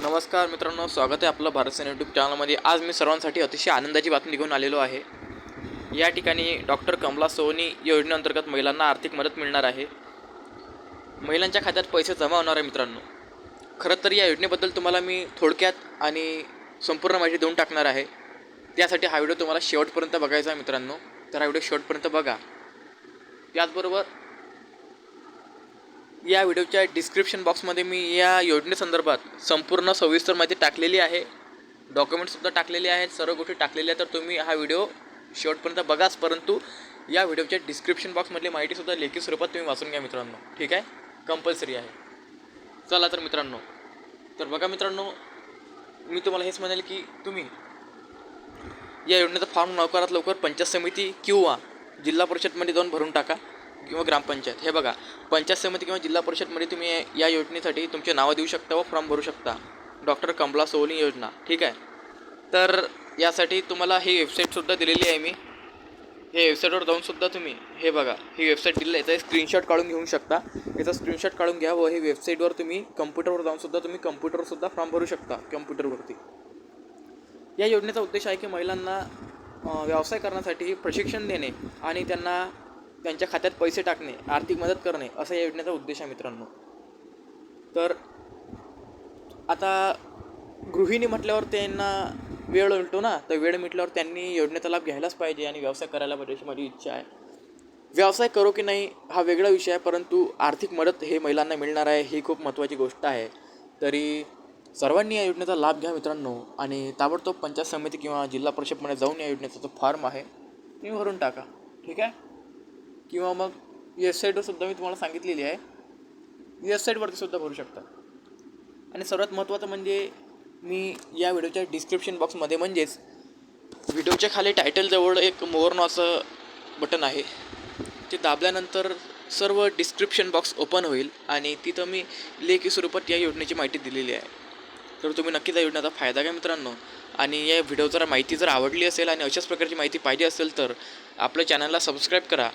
नमस्कार मित्रांनो स्वागत आहे आपलं भारत सेना यूट्यूब चॅनलमध्ये आज मी सर्वांसाठी अतिशय आनंदाची बातमी घेऊन आलेलो आहे. या ठिकाणी डॉक्टर कमला सोनी योजनेअंतर्गत महिलांना आर्थिक मदत मिळणार आहे. महिलांच्या खात्यात पैसे जमा होणार आहे मित्रांनो. खरं तर या योजनेबद्दल तुम्हाला मी थोडक्यात आणि संपूर्ण माहिती देऊन टाकणार आहे. त्यासाठी हा व्हिडिओ तुम्हाला शेवटपर्यंत बघायचा आहे मित्रांनो. तर हा व्हिडिओ शेवटपर्यंत बघा. त्याचबरोबर या व्हिडिओच्या डिस्क्रिप्शन बॉक्समध्ये मी या योजनेसंदर्भात संपूर्ण सविस्तर माहिती टाकलेली आहे. डॉक्युमेंटसुद्धा टाकलेले आहेत. सर्व गोष्टी टाकलेल्या आहेत. तर तुम्ही हा व्हिडिओ शेवटपर्यंत बघाच. परंतु या व्हिडिओच्या डिस्क्रिप्शन बॉक्समधली माहितीसुद्धा लेखी स्वरूपात तुम्ही वाचून घ्या मित्रांनो. ठीक आहे? कंपल्सरी आहे. चला तर मित्रांनो. तर बघा मित्रांनो मी तुम्हाला हेच म्हणेल की तुम्ही या योजनेचा फॉर्म लवकरात लवकर पंचायत समिती किंवा जिल्हा परिषदमध्ये जाऊन भरून टाका. किंवा ग्रामपंचायत. हे बघा पंचायत समिती किंवा जिल्हा परिषदमध्ये तुम्ही या योजनेसाठी तुमचे नावं देऊ शकता व फॉर्म भरू शकता. डॉक्टर कमला सोहनी योजना ठीक आहे? तर यासाठी तुम्हाला ही वेबसाईटसुद्धा दिलेली आहे मी. हे वेबसाईटवर जाऊनसुद्धा तुम्ही हे बघा ही वेबसाईट दिली आहे. याचा स्क्रीनशॉट काढून घेऊ शकता. याचा स्क्रीनशॉट काढून घ्या व हे वेबसाईटवर तुम्ही कम्प्युटरवर जाऊनसुद्धा तुम्ही कम्प्युटरसुद्धा फॉर्म भरू शकता कम्प्युटरवरती. या योजनेचा उद्देश आहे की महिलांना व्यवसाय करण्यासाठी प्रशिक्षण देणे आणि त्यांना त्यांच्या खात्यात पैसे टाकणे आर्थिक मदत करणे असा या योजनेचा उद्देश आहे मित्रांनो. तर आता गृहिणी म्हटल्यावर त्यांना वेळ मिळतो ना? तर वेळ मिटल्यावर त्यांनी योजनेचा लाभ घ्यायलाच पाहिजे आणि व्यवसाय करायला पाहिजे अशी माझी इच्छा आहे. व्यवसाय करो की नाही हा वेगळा विषय आहे परंतु आर्थिक मदत हे महिलांना मिळणार आहे ही खूप महत्त्वाची गोष्ट आहे. तरी सर्वांनी या योजनेचा लाभ घ्या मित्रांनो आणि ताबडतोब पंचायत समिती किंवा जिल्हा परिषदमध्ये जाऊन या योजनेचा जो फॉर्म आहे तुम्ही भरून टाका. ठीक आहे? किंवा मग वेबसाईटवर सुद्धा मी तुम्हाला सांगितलेली आहे. वेबसाईटवरती सुद्धा भरू शकता. आणि सर्वात महत्त्वाचं म्हणजे मी या व्हिडिओच्या डिस्क्रिप्शन बॉक्समध्ये म्हणजेच व्हिडिओच्या खाली टायटलजवळ एक मोर नावाचं बटन आहे. ते दाबल्यानंतर सर्व डिस्क्रिप्शन बॉक्स ओपन होईल आणि तिथं मी लेखी स्वरूपात या योजनेची माहिती दिलेली आहे. तर तुम्ही नक्कीच या योजनेचा फायदा घ्या मित्रांनो. आणि या व्हिडिओ जर माहिती जर आवडली असेल आणि अशाच प्रकारची माहिती पाहिजे असेल तर आपल्या चॅनलला सबस्क्राईब करा.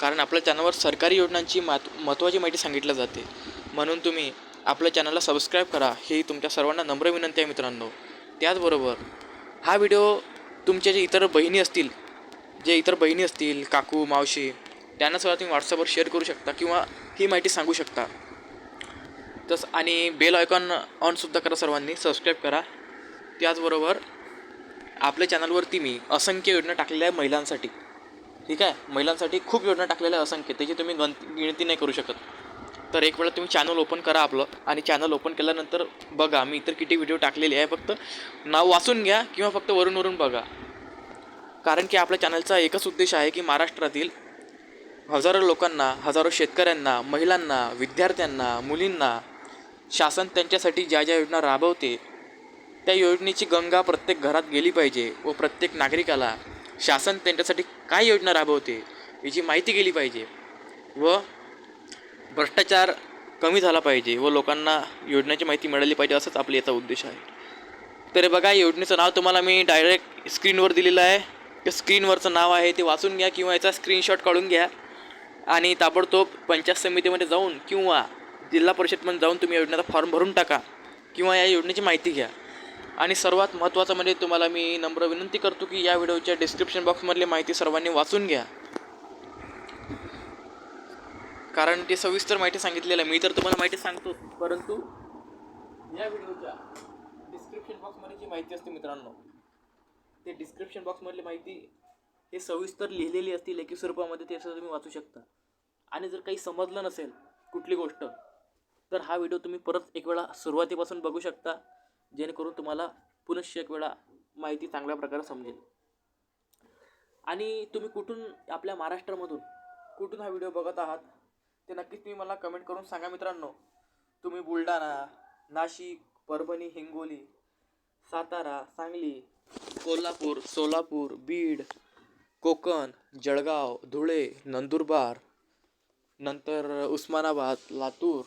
कारण आपल्या चॅनलवर सरकारी योजनांची मात महत्त्वाची माहिती सांगितली जाते. म्हणून तुम्ही आपल्या चॅनलला सबस्क्राईब करा. ही तुमच्या सर्वांना नम्र विनंती आहे मित्रांनो. त्याचबरोबर हा व्हिडिओ तुमच्या जे इतर बहिणी असतील जे इतर बहिणी असतील काकू मावशी त्यांना सुद्धा तुम्ही व्हॉट्सअपवर शेअर करू शकता किंवा ही माहिती सांगू शकता. तसं आणि बेल आयकॉन ऑनसुद्धा करा सर्वांनी. सबस्क्राईब करा. त्याचबरोबर आपल्या चॅनलवरती मी असंख्य योजना टाकलेल्या आहे महिलांसाठी. ठीक आहे? महिलांसाठी खूप योजना टाकलेल्या असंख्य त्याची तुम्ही गण गिणती नाही करू शकत. तर एक वेळा तुम्ही चॅनल ओपन करा आपलं आणि चॅनल ओपन केल्यानंतर बघा. मी इतर किती व्हिडिओ टाकलेले आहे फक्त नाव वाचून घ्या किंवा फक्त वरून वरून बघा. कारण की आपल्या चॅनलचा एकच उद्देश आहे की महाराष्ट्रातील हजारो लोकांना हजारो शेतकऱ्यांना महिलांना विद्यार्थ्यांना मुलींना शासन त्यांच्यासाठी ज्या ज्या योजना राबवते त्या योजनेची गंगा प्रत्येक घरात गेली पाहिजे व प्रत्येक नागरिकाला शासन त्यांच्यासाठी काय योजना राबवते याची माहिती गेली पाहिजे व भ्रष्टाचार कमी झाला पाहिजे व लोकांना योजनेची माहिती मिळाली पाहिजे असंच आपला याचा उद्देश आहे. तर बघा योजनेचं नाव तुम्हाला मी डायरेक्ट स्क्रीनवर दिलेलं आहे. त्या स्क्रीनवरचं नाव आहे ते वाचून घ्या किंवा याचा स्क्रीनशॉट काढून घ्या. आणि ताबडतोब पंचायत समितीमध्ये जाऊन किंवा जिल्हा परिषदमध्ये जाऊन तुम्ही योजनेचा फॉर्म भरून टाका किंवा या योजनेची माहिती घ्या. आणि सर्वात महत्त्वाचं म्हणजे तुम्हाला मी नम्र विनंती करतो की या व्हिडिओच्या डिस्क्रिप्शन बॉक्समधली माहिती सर्वांनी वाचून घ्या. कारण ते सविस्तर माहिती सांगितलेलं आहे. मी तर तुम्हाला माहिती सांगतो परंतु या व्हिडिओच्या डिस्क्रिप्शन बॉक्समध्ये जी माहिती असते मित्रांनो ते डिस्क्रिप्शन बॉक्समधली माहिती हे सविस्तर लिहिलेली असते लेखी स्वरूपामध्ये ते सुद्धा तुम्ही वाचू शकता. आणि जर काही समजलं नसेल कुठली गोष्ट तर हा व्हिडिओ तुम्ही परत एक वेळा सुरुवातीपासून बघू शकता. जेणेकरून तुम्हाला पुनश्च एक वेळा माहिती चांगल्या प्रकारे समजेल. आणि तुम्ही कुठून आपल्या महाराष्ट्रामधून कुठून हा व्हिडिओ बघत आहात ते नक्कीच तुम्ही मला कमेंट करून सांगा मित्रांनो. तुम्ही बुलढाणा नाशिक परभणी हिंगोली सातारा सांगली कोल्हापूर सोलापूर बीड कोकण जळगाव धुळे नंदुरबार नंतर उस्मानाबाद लातूर.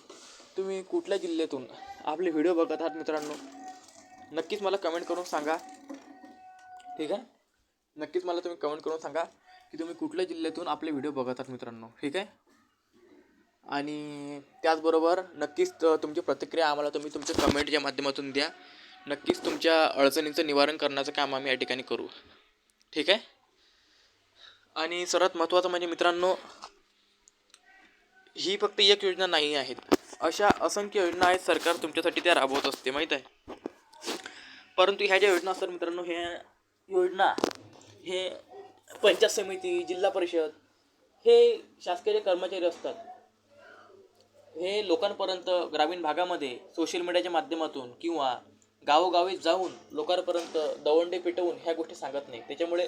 तुम्ही कुठल्या जिल्ह्यातून आपले व्हिडिओ बघत आहात मित्रांनो? नक्कीच मला कमेंट करून सांगा. ठीक आहे? नक्कीच मला तुम्ही कमेंट करून सांगा की तुम्ही कुठल्या जिल्ह्यातून आपले व्हिडिओ बघत आहात मित्रांनो? ठीक आहे? आणि त्याचबरोबर नक्कीच तुमची प्रतिक्रिया आम्हाला तुम्ही तुमच्या कमेंटच्या माध्यमातून द्या. नक्कीच तुमच्या अडचणींचं निवारण करण्याचं काम आम्ही या ठिकाणी करू. ठीक आहे? आणि सर्वात महत्त्वाचं म्हणजे मित्रांनो ही फक्त एक योजना नाही आहेत. अशा असंख्य योजना आहेत सरकार तुमच्यासाठी त्या राबवत असते माहीत आहे? परंतु ह्या ज्या योजना असतात मित्रांनो ह्या योजना हे पंचायत समिती जिल्हा परिषद हे शासकीय कर्मचारी असतात. हे लोकांपर्यंत ग्रामीण भागामध्ये सोशल मीडियाच्या माध्यमातून किंवा गावोगावी जाऊन लोकांपर्यंत दवंडे पेटवून ह्या गोष्टी सांगत नाही. त्याच्यामुळे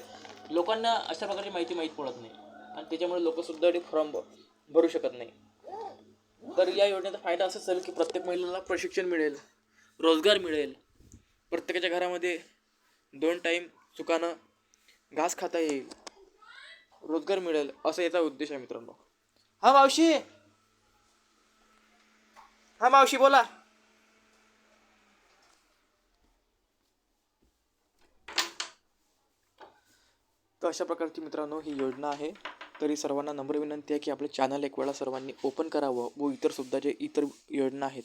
लोकांना अशा प्रकारची माहिती माहीत पडत नाही आणि त्याच्यामुळे लोकसुद्धा ते फॉर्म भरू शकत नाही. तर या योजनेचा फायदा असं असेल की प्रत्येक महिलेला प्रशिक्षण मिळेल रोजगार मिळेल प्रत्येकाच्या घरामध्ये दोन टाईम सुकानं घास खाता येईल. रोजगार मिळेल असा याचा उद्देश आहे मित्रांनो. हा मावशी. हा मावशी बोला. तर अशा प्रकारची मित्रांनो ही योजना आहे. तरी सर्वांना नम्र विनंती आहे की आपलं चॅनल एक वेळा सर्वांनी ओपन करावं व इतरसुद्धा जे इतर योजना आहेत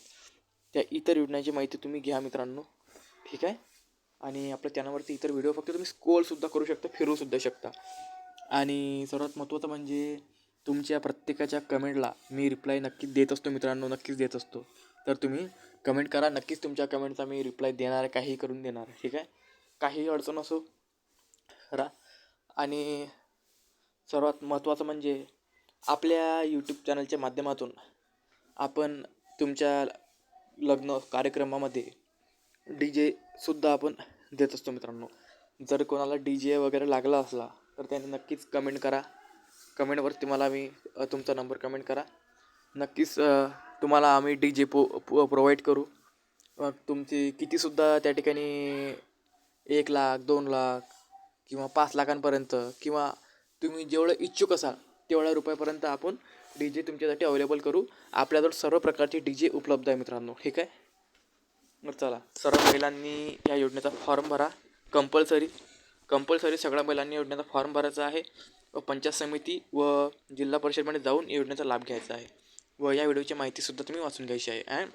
त्या इतर योजनांची माहिती तुम्ही घ्या मित्रांनो. ठीक आहे? आणि आपल्या चॅनलवरती इतर व्हिडिओ फक्त तुम्ही स्कोलसुद्धा करू शकता फिरूसुद्धा शकता. आणि सर्वात महत्त्वाचं म्हणजे तुमच्या प्रत्येकाच्या कमेंटला मी रिप्लाय नक्कीच देत असतो मित्रांनो नक्कीच देत असतो. तर तुम्ही कमेंट करा नक्कीच तुमच्या कमेंटचा मी रिप्लाय देणार आहे काहीही करून देणार ठीक आहे? काहीही अडचण असो रा आणि सर्वात महत्त्वाचं म्हणजे आपल्या यूट्यूब चॅनलच्या माध्यमातून आपण तुमच्या लग्न कार्यक्रमामध्ये डी जेसुद्धा आपण देत असतो मित्रांनो. जर कोणाला डी जे वगैरे लागला असला तर त्याने नक्कीच कमेंट करा. कमेंटवरती मला मी तुमचा नंबर कमेंट करा. नक्कीच तुम्हाला आम्ही डी जे पो प्रोव्हाइड करू. मग तुमची कितीसुद्धा त्या ठिकाणी एक लाख दोन लाख किंवा पाच लाखांपर्यंत किंवा तुम्ही जेवढं इच्छुक असाल तेवढ्या रुपयापर्यंत आपण डी जे तुमच्यासाठी अवेलेबल करू. आपल्याजवळ सर्व प्रकारचे डी जे उपलब्ध आहे मित्रांनो. ठीक आहे चला. सर्व महिलांनी या योजनेचा फॉर्म भरा. कंपल्सरी कंपल्सरी सगळ्या महिलांनी योजनेचा फॉर्म भरायचा आहे. व पंचायत समिती व जिल्हा परिषदमध्ये जाऊन या योजनेचा लाभ घ्यायचा आहे. व या व्हिडिओची माहितीसुद्धा तुम्ही वाचून घ्यायची आहे. अँड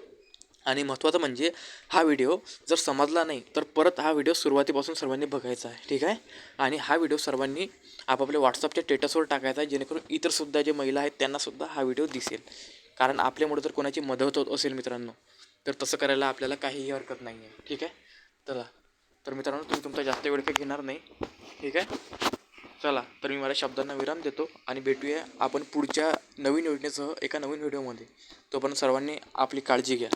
आणि महत्त्वाचं म्हणजे हा व्हिडिओ जर समजला नाही तर परत हा व्हिडिओ सुरुवातीपासून सर्वांनी बघायचा आहे. ठीक आहे? आणि हा व्हिडिओ सर्वांनी आपापल्या व्हॉट्सअपच्या स्टेटसवर टाकायचा आहे जेणेकरून इतरसुद्धा जे महिला आहेत त्यांनासुद्धा हा व्हिडिओ दिसेल. कारण आपल्यामुळे जर कोणाची मदत होत असेल मित्रांनो. तर तसं करायला आपल्याला काहीही हरकत नाही आहे ठीक आहे? चला. तर मित्रांनो तुम्ही तुमचा जास्त वेळ काही घेणार नाही. ठीक आहे? चला. तर मी माझ्या शब्दांना विराम देतो आणि भेटूया आपण पुढच्या नवीन योजनेसह एका नवीन व्हिडिओमध्ये. तोपर्यंत सर्वांनी आपली काळजी घ्या.